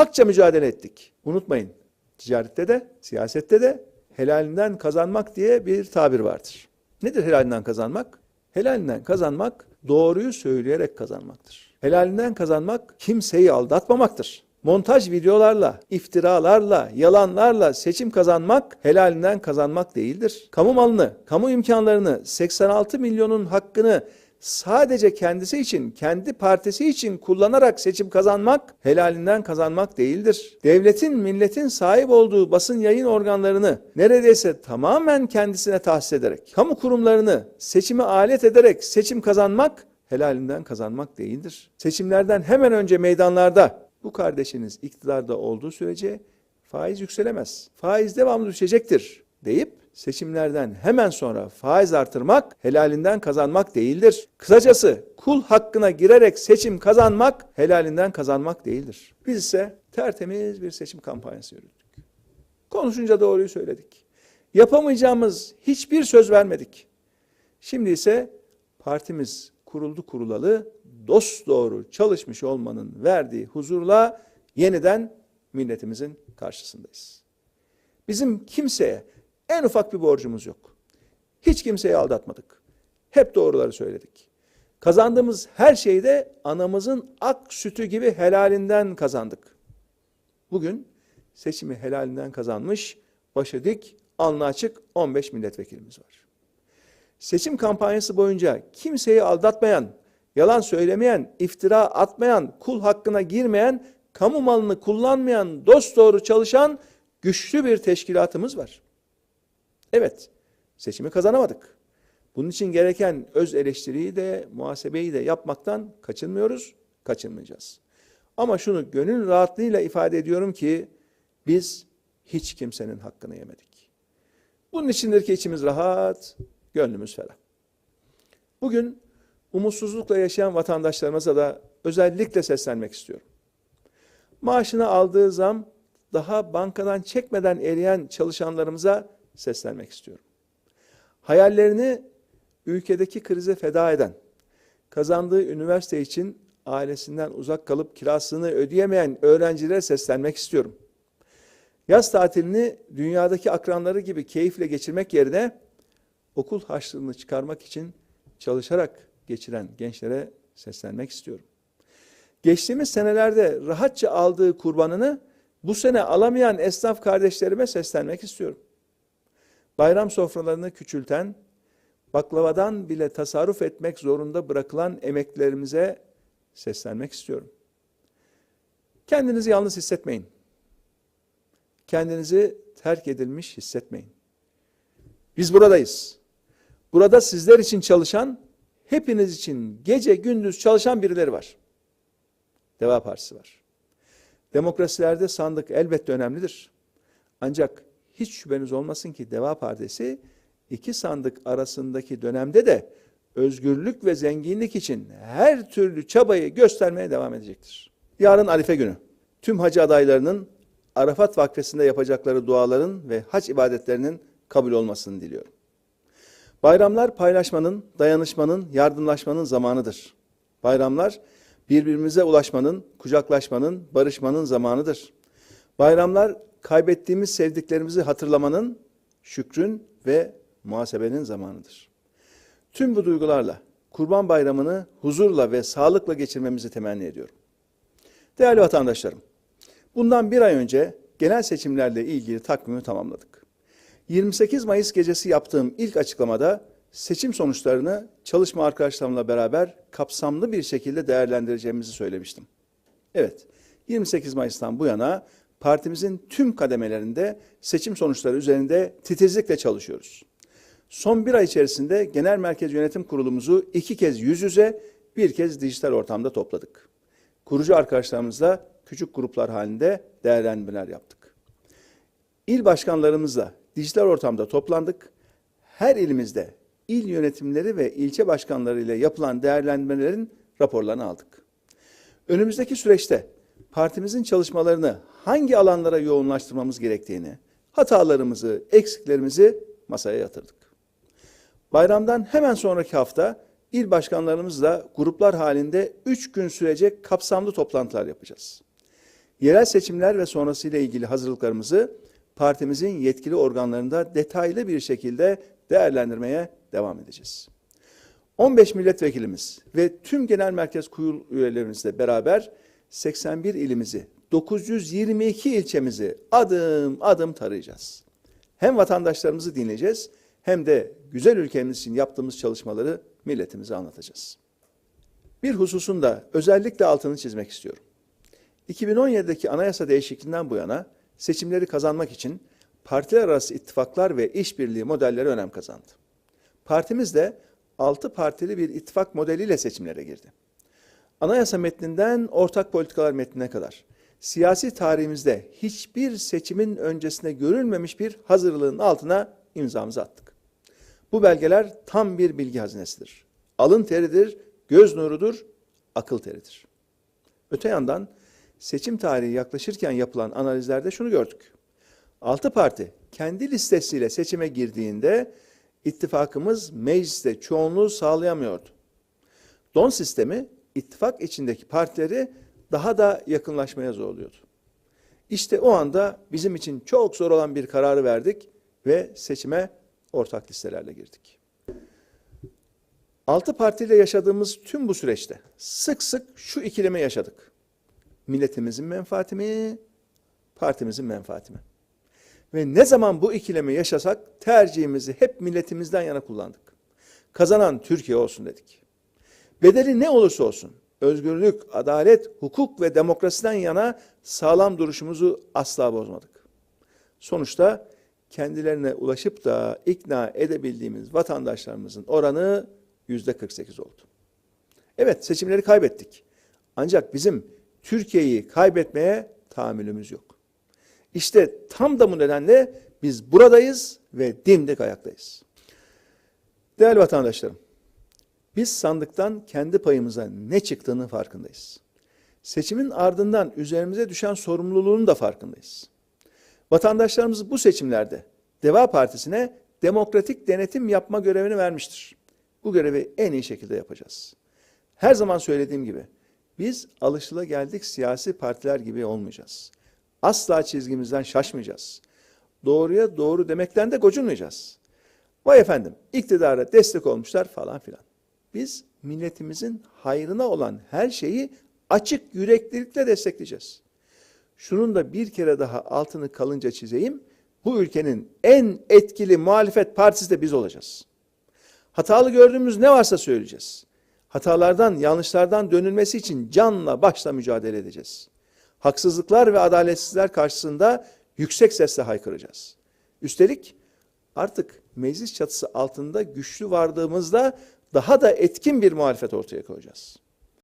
hakça mücadele ettik. Unutmayın, ticarette de, siyasette de helalinden kazanmak diye bir tabir vardır. Nedir helalinden kazanmak? Helalinden kazanmak doğruyu söyleyerek kazanmaktır. Helalinden kazanmak kimseyi aldatmamaktır. Montaj videolarla, iftiralarla, yalanlarla seçim kazanmak helalinden kazanmak değildir. Kamu malını, kamu imkanlarını, 86 milyonun hakkını sadece kendisi için, kendi partisi için kullanarak seçim kazanmak helalinden kazanmak değildir. Devletin, milletin sahip olduğu basın yayın organlarını neredeyse tamamen kendisine tahsis ederek, kamu kurumlarını seçime alet ederek seçim kazanmak helalinden kazanmak değildir. Seçimlerden hemen önce meydanlarda bu kardeşiniz iktidarda olduğu sürece faiz yükselemez. Faiz devamlı düşecektir deyip seçimlerden hemen sonra faiz artırmak helalinden kazanmak değildir. Kısacası kul hakkına girerek seçim kazanmak helalinden kazanmak değildir. Biz ise tertemiz bir seçim kampanyası yürüttük. Konuşunca doğruyu söyledik. Yapamayacağımız hiçbir söz vermedik. Şimdi ise partimiz kuruldu kurulalı dost doğru çalışmış olmanın verdiği huzurla yeniden milletimizin karşısındayız. Bizim kimseye en ufak bir borcumuz yok. Hiç kimseyi aldatmadık. Hep doğruları söyledik. Kazandığımız her şeyde anamızın ak sütü gibi helalinden kazandık. Bugün seçimi helalinden kazanmış, başı dik, alnı açık 15 milletvekilimiz var. Seçim kampanyası boyunca kimseyi aldatmayan, yalan söylemeyen, iftira atmayan, kul hakkına girmeyen, kamu malını kullanmayan, dost doğru çalışan güçlü bir teşkilatımız var. Evet, seçimi kazanamadık. Bunun için gereken öz eleştiriyi de, muhasebeyi de yapmaktan kaçınmıyoruz, kaçınmayacağız. Ama şunu gönül rahatlığıyla ifade ediyorum ki biz hiç kimsenin hakkını yemedik. Bunun içindir ki içimiz rahat, gönlümüz ferah. Bugün umutsuzlukla yaşayan vatandaşlarımıza da özellikle seslenmek istiyorum. Maaşını aldığı zam daha bankadan çekmeden eriyen çalışanlarımıza seslenmek istiyorum. Hayallerini ülkedeki krize feda eden, kazandığı üniversite için ailesinden uzak kalıp kirasını ödeyemeyen öğrencilere seslenmek istiyorum. Yaz tatilini dünyadaki akranları gibi keyifle geçirmek yerine okul harçlığını çıkarmak için çalışarak geçiren gençlere seslenmek istiyorum. Geçtiğimiz senelerde rahatça aldığı kurbanını bu sene alamayan esnaf kardeşlerime seslenmek istiyorum. Bayram sofralarını küçülten, baklavadan bile tasarruf etmek zorunda bırakılan emeklilerimize seslenmek istiyorum. Kendinizi yalnız hissetmeyin. Kendinizi terk edilmiş hissetmeyin. Biz buradayız. Burada sizler için çalışan, hepiniz için gece gündüz çalışan birileri var. Deva Partisi var. Demokrasilerde sandık elbette önemlidir. Ancak hiç şüpheniz olmasın ki Deva Partisi iki sandık arasındaki dönemde de özgürlük ve zenginlik için her türlü çabayı göstermeye devam edecektir. Yarın Arife günü. Tüm hacı adaylarının Arafat Vakfesi'nde yapacakları duaların ve hac ibadetlerinin kabul olmasını diliyorum. Bayramlar paylaşmanın, dayanışmanın, yardımlaşmanın zamanıdır. Bayramlar birbirimize ulaşmanın, kucaklaşmanın, barışmanın zamanıdır. Bayramlar kaybettiğimiz sevdiklerimizi hatırlamanın, şükrün ve muhasebenin zamanıdır. Tüm bu duygularla Kurban Bayramı'nı huzurla ve sağlıkla geçirmemizi temenni ediyorum. Değerli vatandaşlarım, bundan bir ay önce genel seçimlerle ilgili takvimi tamamladık. 28 Mayıs gecesi yaptığım ilk açıklamada seçim sonuçlarını çalışma arkadaşlarımla beraber kapsamlı bir şekilde değerlendireceğimizi söylemiştim. Evet, 28 Mayıs'tan bu yana partimizin tüm kademelerinde seçim sonuçları üzerinde titizlikle çalışıyoruz. Son bir ay içerisinde Genel Merkez Yönetim Kurulumuzu iki kez yüz yüze, bir kez dijital ortamda topladık. Kurucu arkadaşlarımızla küçük gruplar halinde değerlendirmeler yaptık. İl başkanlarımızla dijital ortamda toplandık. Her ilimizde il yönetimleri ve ilçe başkanları ile yapılan değerlendirmelerin raporlarını aldık. Önümüzdeki süreçte partimizin çalışmalarını hangi alanlara yoğunlaştırmamız gerektiğini, hatalarımızı, eksiklerimizi masaya yatırdık. Bayramdan hemen sonraki hafta il başkanlarımızla gruplar halinde üç gün sürecek kapsamlı toplantılar yapacağız. Yerel seçimler ve sonrasıyla ilgili hazırlıklarımızı partimizin yetkili organlarında detaylı bir şekilde değerlendirmeye devam edeceğiz. 15 milletvekilimiz ve tüm genel merkez kurul üyelerimizle beraber 81 ilimizi, 922 ilçemizi adım adım tarayacağız. Hem vatandaşlarımızı dinleyeceğiz hem de güzel ülkemiz için yaptığımız çalışmaları milletimize anlatacağız. Bir hususun da özellikle altını çizmek istiyorum. 2017'deki anayasa değişikliğinden bu yana seçimleri kazanmak için partiler arası ittifaklar ve işbirliği modelleri önem kazandı. Partimiz de 6 partili bir ittifak modeliyle seçimlere girdi. Anayasa metninden ortak politikalar metnine kadar siyasi tarihimizde hiçbir seçimin öncesinde görülmemiş bir hazırlığın altına imzamızı attık. Bu belgeler tam bir bilgi hazinesidir. Alın teridir, göz nurudur, akıl teridir. Öte yandan seçim tarihi yaklaşırken yapılan analizlerde şunu gördük. Altı parti kendi listesiyle seçime girdiğinde ittifakımız mecliste çoğunluğu sağlayamıyordu. Don sistemi ittifak içindeki partileri daha da yakınlaşmaya zorluyordu. İşte o anda bizim için çok zor olan bir kararı verdik ve seçime ortak listelerle girdik. Altı partiyle yaşadığımız tüm bu süreçte sık sık şu ikileme yaşadık. Milletimizin menfaati mi, partimizin menfaati mi? Ve ne zaman bu ikilemi yaşasak tercihimizi hep milletimizden yana kullandık. Kazanan Türkiye olsun dedik. Bedeli ne olursa olsun özgürlük, adalet, hukuk ve demokrasiden yana sağlam duruşumuzu asla bozmadık. Sonuçta kendilerine ulaşıp da ikna edebildiğimiz vatandaşlarımızın oranı yüzde 48 oldu. Evet seçimleri kaybettik. Ancak bizim Türkiye'yi kaybetmeye tahammülümüz yok. İşte tam da bu nedenle biz buradayız ve dimdik ayaktayız. Değerli vatandaşlarım, biz sandıktan kendi payımıza ne çıktığını farkındayız. Seçimin ardından üzerimize düşen sorumluluğun da farkındayız. Vatandaşlarımız bu seçimlerde Deva Partisi'ne demokratik denetim yapma görevini vermiştir. Bu görevi en iyi şekilde yapacağız. Her zaman söylediğim gibi biz alışılageldik siyasi partiler gibi olmayacağız. Asla çizgimizden şaşmayacağız. Doğruya doğru demekten de gocunmayacağız. Vay efendim iktidara destek olmuşlar falan filan. Biz milletimizin hayrına olan her şeyi açık yüreklilikle destekleyeceğiz. Şunun da bir kere daha altını kalınca çizeyim. Bu ülkenin en etkili muhalefet partisi de biz olacağız. Hatalı gördüğümüz ne varsa söyleyeceğiz. Hatalardan, yanlışlardan dönülmesi için canla başla mücadele edeceğiz. Haksızlıklar ve adaletsizler karşısında yüksek sesle haykıracağız. Üstelik artık meclis çatısı altında güçlü vardığımızda daha da etkin bir muhalefet ortaya koyacağız.